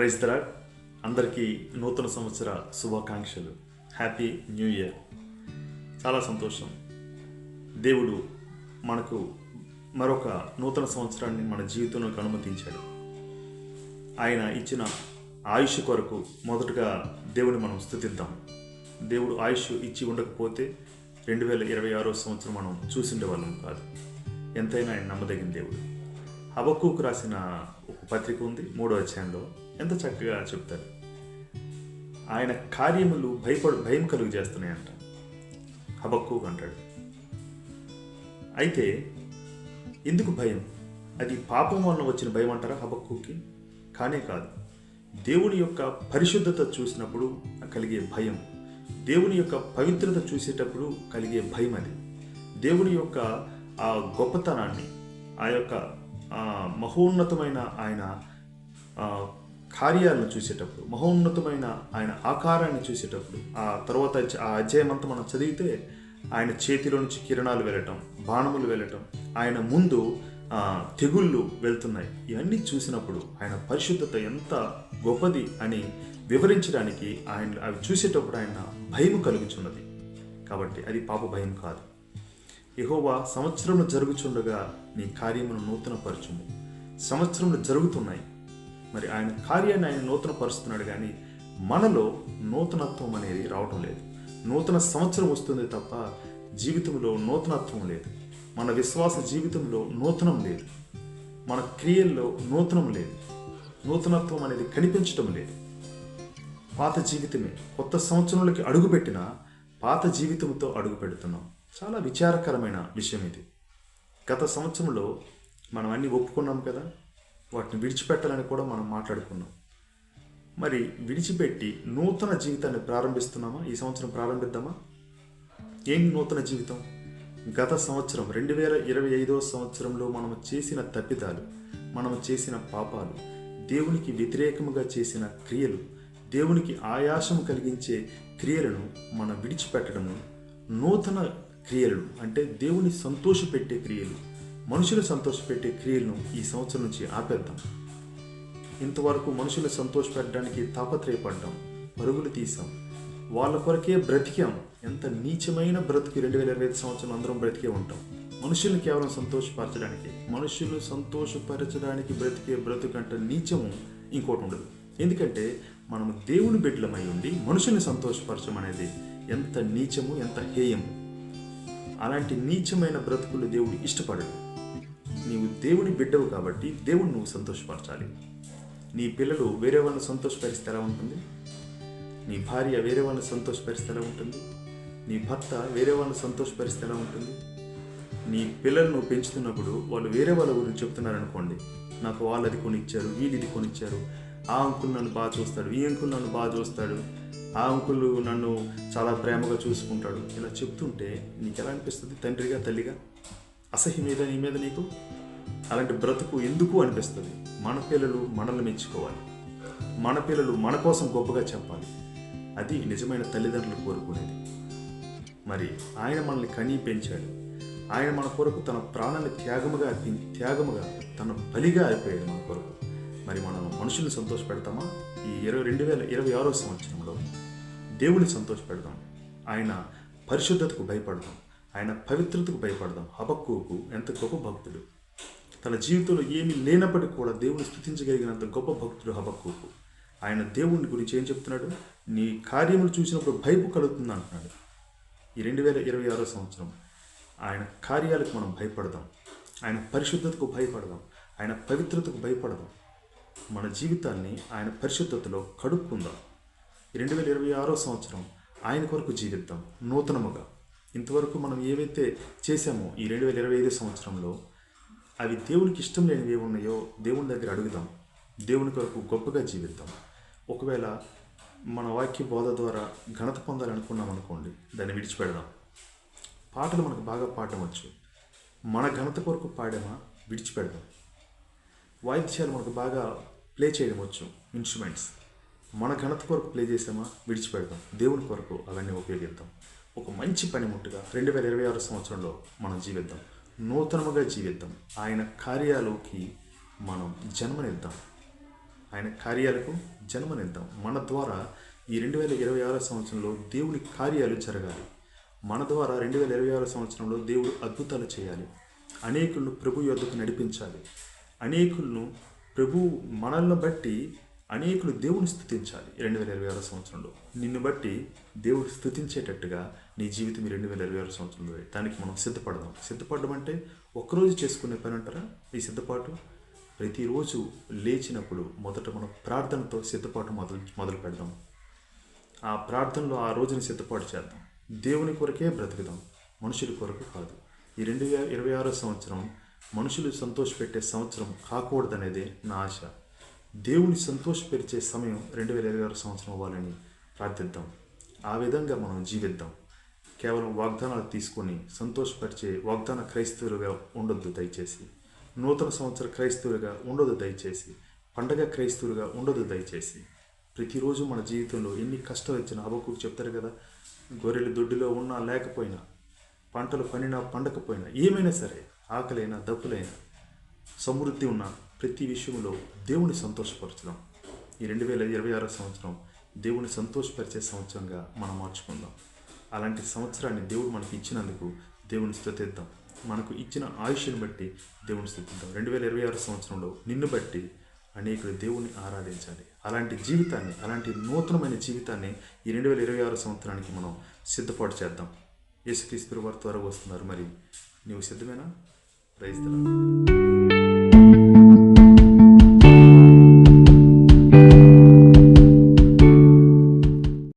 Praise దరాడ్ అందరికీ నూతన సంవత్సర శుభాకాంక్షలు. Happy new year. చాలా సంతోషం. దేవుడు మనకు మరొక నూతన సంవత్సరాన్ని మన జీవితంలోకి అనుమతించాడు. ఆయన ఇచ్చిన ఆయుష్ కొరకు మొదటగా దేవుని మనం స్థుతిద్దాం. దేవుడు ఆయుష్ ఇచ్చి ఉండకపోతే రెండు వేల ఇరవై ఆరో సంవత్సరం మనం చూసిండేవాళ్ళం కాదు. ఎంతైనా ఆయన నమ్మదగిన దేవుడు. హబక్కుకు రాసిన ఒక పత్రిక ఉంది మూడో అధ్యాయంలో. ఎంత చక్కగా చెప్తారు. ఆయన కార్యములు భయపడు భయం కలుగు చేస్తున్నాయంట హబక్కు అంటాడు. అయితే ఎందుకు భయం? అది పాపం వలన వచ్చిన భయం అంటారా హబక్కుకి? కానే కాదు. దేవుని యొక్క పరిశుద్ధత చూసినప్పుడు కలిగే భయం. దేవుని యొక్క పవిత్రత చూసేటప్పుడు కలిగే భయం అది. దేవుని యొక్క ఆ గొప్పతనాన్ని ఆ యొక్క మహోన్నతమైన ఆయన కార్యాలను చూసేటప్పుడు మహోన్నతమైన ఆయన ఆకారాన్ని చూసేటప్పుడు ఆ తర్వాత ఆ అధ్యాయం అంతా మనం చదివితే ఆయన చేతిలో నుంచి కిరణాలు వెళ్ళటం బాణములు వెళ్ళటం ఆయన ముందు తెగుళ్ళు వెళ్తున్నాయి. ఇవన్నీ చూసినప్పుడు ఆయన పరిశుద్ధత ఎంత గొప్పది అని వివరించడానికి ఆయన అవి చూసేటప్పుడు ఆయన భయం కలుగుచున్నది. కాబట్టి అది పాప భయం కాదు. యహోవా సంవత్సరంలో జరుగుచుండగా నీ కార్యమును నూతన పరచుము జరుగుతున్నాయి. మరి ఆయన కార్యాన్ని ఆయన నూతన పరుస్తున్నాడు కానీ మనలో నూతనత్వం అనేది రావటం లేదు. నూతన సంవత్సరం వస్తుంది తప్ప జీవితంలో నూతనత్వం లేదు. మన విశ్వాస జీవితంలో నూతనం లేదు. మన క్రియల్లో నూతనం లేదు. నూతనత్వం అనేది కనిపించటం లేదు. పాత జీవితమే కొత్త సంవత్సరంలోకి అడుగుపెట్టిన పాత జీవితంతో అడుగు పెడుతున్నాం చాలా విచారకరమైన విషయం ఇది. గత సంవత్సరంలో మనం అన్ని ఒప్పుకున్నాం కదా? వాటిని విడిచిపెట్టాలని కూడా మనం మాట్లాడుకున్నాం. మరి విడిచిపెట్టి నూతన జీవితాన్ని ప్రారంభిస్తున్నామా? ఈ సంవత్సరం ప్రారంభిద్దామా? ఏం నూతన జీవితం? గత సంవత్సరం రెండు వేల ఇరవై ఐదో సంవత్సరంలో మనం చేసిన తప్పిదాలు మనం చేసిన పాపాలు దేవునికి వ్యతిరేకముగా చేసిన క్రియలు దేవునికి ఆయాసం కలిగించే క్రియలను మనం విడిచిపెట్టడము నూతన క్రియలను అంటే దేవుని సంతోషపెట్టే క్రియలు మనుషులు సంతోషపెట్టే క్రియలను ఈ సంవత్సరం నుంచి ఆపేద్దాం. ఇంతవరకు మనుషులు సంతోషపెట్టడానికి తాపత్రయపడ్డాం పరుగులు తీసాం వాళ్ళ కొరకే బ్రతికాం. ఎంత నీచమైన బ్రతికి రెండు వేల ఇరవై ఐదు సంవత్సరం అందరం బ్రతికే ఉంటాం. మనుషుల్ని కేవలం సంతోషపరచడానికి మనుషులు సంతోషపరచడానికి బ్రతికే బ్రతుకంటే నీచము ఇంకోటి ఉండదు. ఎందుకంటే మనము దేవుని బిడ్డలమై ఉండి మనుషుల్ని సంతోషపరచడం అనేది ఎంత నీచము ఎంత హేయము. అలాంటి నీచమైన బ్రతుకులు దేవుడు ఇష్టపడడు. నీవు దేవుడి బిడ్డవు కాబట్టి దేవుడు నువ్వు సంతోషపరచాలి. నీ పిల్లలు వేరే వాళ్ళని సంతోషపరిస్తే ఎలా ఉంటుంది? నీ భార్య వేరే వాళ్ళని సంతోషపరిస్తే ఎలా ఉంటుంది? నీ భర్త వేరే వాళ్ళని సంతోషపరిస్తే ఎలా ఉంటుంది? నీ పిల్లలను పెంచుతున్నప్పుడు వాళ్ళు వేరే వాళ్ళ గురించి చెప్తున్నారనుకోండి. నాకు వాళ్ళది కొనిచ్చారు వీళ్ళది కొనిచ్చారు ఆ అంకుల్ నన్ను బాగా చూస్తాడు ఈ అంకుల్ నన్ను బాగా చూస్తాడు ఆ అంకుల్ నన్ను చాలా ప్రేమగా చూసుకుంటాడు. ఇలా చెప్తుంటే నీకు ఎలా అనిపిస్తుంది తండ్రిగా తల్లిగా? అసహ్యం మీద నీ మీద నీకు? అలాంటి బ్రతుకు ఎందుకు అనిపిస్తుంది? మన పిల్లలు మనల్ని మెచ్చుకోవాలి. మన పిల్లలు మన కోసం గొప్పగా చెప్పాలి. అది నిజమైన తల్లిదండ్రులు కోరుకునేది. మరి ఆయన మనల్ని కనీ పెంచాడు. ఆయన మన కొరకు తన ప్రాణాన్ని త్యాగముగా అర్పి త్యాగముగా తన బలిగా అయిపోయాడు మన కొరకు. మరి మనం మనుషుల్ని సంతోష పెడతామా ఈ ఇరవై రెండు వేల ఇరవై ఆరో సంవత్సరంలో దేవుని సంతోషపెడదాం. ఆయన పరిశుద్ధతకు భయపడదాం. ఆయన పవిత్రతకు భయపడదాం. హబక్కుకు ఎంత గొప్ప భక్తుడు. తన జీవితంలో ఏమీ లేనప్పటికీ కూడా దేవుని స్థుతించగలిగినంత గొప్ప భక్తుడు హబక్కుకు. ఆయన దేవుని గురించి ఏం చెప్తున్నాడు? నీ కార్యములు చూసినప్పుడు భయపు కలుగుతుంది అంటున్నాడు. ఈ రెండు వేల ఇరవై ఆరో సంవత్సరం ఆయన కార్యాలకు మనం భయపడదాం. ఆయన పరిశుద్ధతకు భయపడదాం. ఆయన పవిత్రతకు భయపడదాం. మన జీవితాన్ని ఆయన పరిశుద్ధతలో కడుక్కుందాం. రెండు వేల ఇరవై ఆరో సంవత్సరం ఆయన కొరకు జీవిద్దాం నూతనముగా. ఇంతవరకు మనం ఏవైతే చేశామో ఈ రెండు వేల ఇరవై ఐదు సంవత్సరంలో అవి దేవునికి ఇష్టం లేనివి ఉన్నాయో దేవుని దగ్గర అడుగుదాం. దేవుని కొరకు గొప్పగా జీవిద్దాం. ఒకవేళ మన వాక్య బోధ ద్వారా ఘనత పొందాలనుకున్నాం అనుకోండి దాన్ని విడిచిపెడదాం. పాటలు మనకు బాగా పాడడం వచ్చు మన ఘనత కొరకు పాడామా? విడిచిపెడదాం. వాయిద్యాలు మనకు బాగా ప్లే చేయడం వచ్చు ఇన్స్ట్రుమెంట్స్. మన ఘనత కొరకు ప్లే చేసామా విడిచిపెడదాం. దేవుని కొరకు అవన్నీ ఉపయోగిద్దాం. ఒక మంచి పనిముట్టుగా రెండు వేల ఇరవై ఆరు సంవత్సరంలో మనం జీవిద్దాం. నూతనముగా జీవిద్దాం. ఆయన కార్యాలకి మనం జన్మనిద్దాం. ఆయన కార్యాలకు జన్మనిద్దాం. మన ద్వారా ఈ రెండు వేల ఇరవై ఆరో సంవత్సరంలో దేవుని కార్యాలు జరగాలి. మన ద్వారా రెండు వేల ఇరవై ఆరో సంవత్సరంలో దేవుడు అద్భుతాలు చేయాలి. అనేకులను ప్రభు యొద్దకు నడిపించాలి. అనేకులను ప్రభు మనల్ని బట్టి అనేకులు దేవుని స్థుతించాలి. రెండు వేల ఇరవై ఆరో సంవత్సరంలో. నిన్ను బట్టి దేవుడు స్థుతించేటట్టుగా నీ జీవితం ఈ రెండు వేల ఇరవై ఆరో సంవత్సరంలో దానికి మనం సిద్ధపడదాం. సిద్ధపడడం అంటే ఒక్కరోజు చేసుకునే పని అంటారా? ఈ సిద్ధపాటు? ప్రతిరోజు లేచినప్పుడు మొదట మనం ప్రార్థనతో సిద్ధపాటు మొదలు మొదలు పెడదాం. ఆ ప్రార్థనలో ఆ రోజుని సిద్ధపాటు చేద్దాం. దేవుని కొరకే బ్రతుకుదాం. మనుషుల కొరకు కాదు. ఈ రెండు వేల ఇరవై ఆరో సంవత్సరం మనుషులు సంతోషపెట్టే సంవత్సరం కాకూడదనేదే నా ఆశ. దేవుని సంతోషపరిచే సమయం రెండు వేల ఇరవై ఆరు సంవత్సరం అవ్వాలని ప్రార్థిద్దాం. ఆ విధంగా మనం జీవిద్దాం. కేవలం వాగ్దానాలు తీసుకొని సంతోషపరిచే వాగ్దాన క్రైస్తవులుగా ఉండొద్దు దయచేసి. నూతన సంవత్సర క్రైస్తవులుగా ఉండదు దయచేసి. పండగ క్రైస్తవులుగా ఉండదు దయచేసి. ప్రతిరోజు మన జీవితంలో ఎన్ని కష్టాలు వచ్చినా అబకు చెప్తారు కదా గొర్రెలు దొడ్డిలో ఉన్నా లేకపోయినా పంటలు పండినా పండకపోయినా ఏమైనా సరే ఆకలైనా దప్పులైనా సమృద్ధి ఉన్న ప్రతి విషయంలో దేవుని సంతోషపరచడం. ఈ రెండు వేల ఇరవై ఆరో సంవత్సరం దేవుని సంతోషపరిచే సంవత్సరంగా మనం మార్చుకుందాం. అలాంటి సంవత్సరాన్ని దేవుడు మనకి ఇచ్చినందుకు దేవుని స్థుతిద్దాం. మనకు ఇచ్చిన ఆయుష్ని బట్టి దేవుని స్థుతిద్దాం. రెండు వేల ఇరవై ఆరు సంవత్సరంలో నిన్ను బట్టి అనేకులు దేవుణ్ణి ఆరాధించాలి. అలాంటి జీవితాన్ని అలాంటి నూతనమైన జీవితాన్ని ఈ రెండు వేల ఇరవై ఆరు సంవత్సరానికి మనం సిద్ధపాటు చేద్దాం. యేసుక్రీస్తు వారు త్వరగా వస్తున్నారు. మరి నీవు సిద్ధమేనా? ప్రైజ్